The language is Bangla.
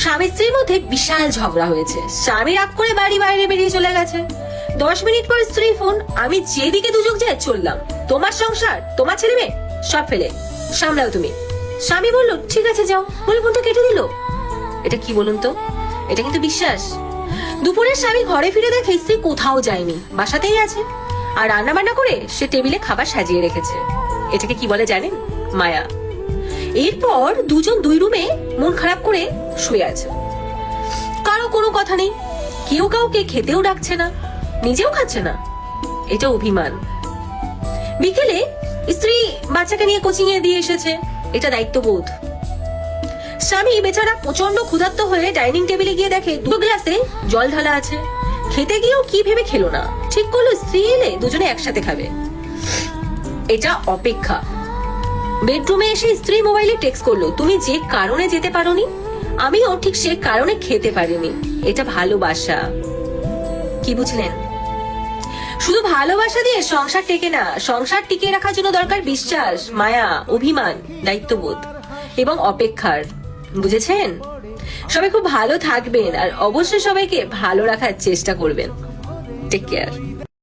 স্বামী স্ত্রীর মধ্যে বিশাল ঝগড়া হয়েছে। স্বামী রাগ করে বাড়ি বাইরে বেরিয়ে চলে গেছে। দশ মিনিট পর স্ত্রী ফোন, আমি যেদিকে দুযোগ যায় চললাম। তোমার সংসার, তোমার ছেলে মেয়ে, সব ফেলে। সামলাও তুমি। স্বামী বলল, ঠিক আছে, যাও। বলে ফোনটা কেটে দিল। এটা কি বলুন তো? এটা কিন্তু বিশ্বাস। দুপুরের স্বামী ঘরে ফিরে দেখে স্ত্রী কোথাও যায়নি, বাসাতেই আছে। আর রান্না বান্না করে সে টেবিলে খাবার সাজিয়ে রেখেছে। এটাকে কি বলে জানেন? মায়া। এরপর দুজন দুই রুমে মন খারাপ করে শুয়ে আছে। কারও কোনো কথা নেই। কেউ কাউকে খেতেও ডাকছে না, নিজেও খাচ্ছে না। এটা অভিমান। বিকেলে স্ত্রী বাচ্চাকে নিয়ে কোচিং এ দিয়ে এসেছে। এটা দায়িত্ববোধ। স্বামী বেচারা প্রচণ্ড ক্ষুধার্ত হয়ে ডাইনিং টেবিলে গিয়ে দেখে দু গ্লাসে জল ঢালা আছে। খেতে গিয়েও কি ভেবে খেলো না। ঠিক করল, স্ত্রী এলে দুজনে একসাথে খাবে। এটা অপেক্ষা। বেডরুমে এসে স্ত্রী মোবাইলে টেক্সট করল, তুমি যে কারণে যেতে পারোনি? আমিও ঠিক সে কারণে খেতে পারিনি। এটা ভালোবাসা। কি বুঝলেন? শুধু ভালোবাসা দিয়ে সংসার টেকে না, সংসার টিকিয়ে রাখার জন্য দরকার বিশ্বাস, মায়া, অভিমান, দায়িত্ববোধ এবং অপেক্ষার। বুঝেছেন? সবাই খুব ভালো থাকবেন আর অবশ্যই সবাইকে ভালো রাখার চেষ্টা করবেন। Take care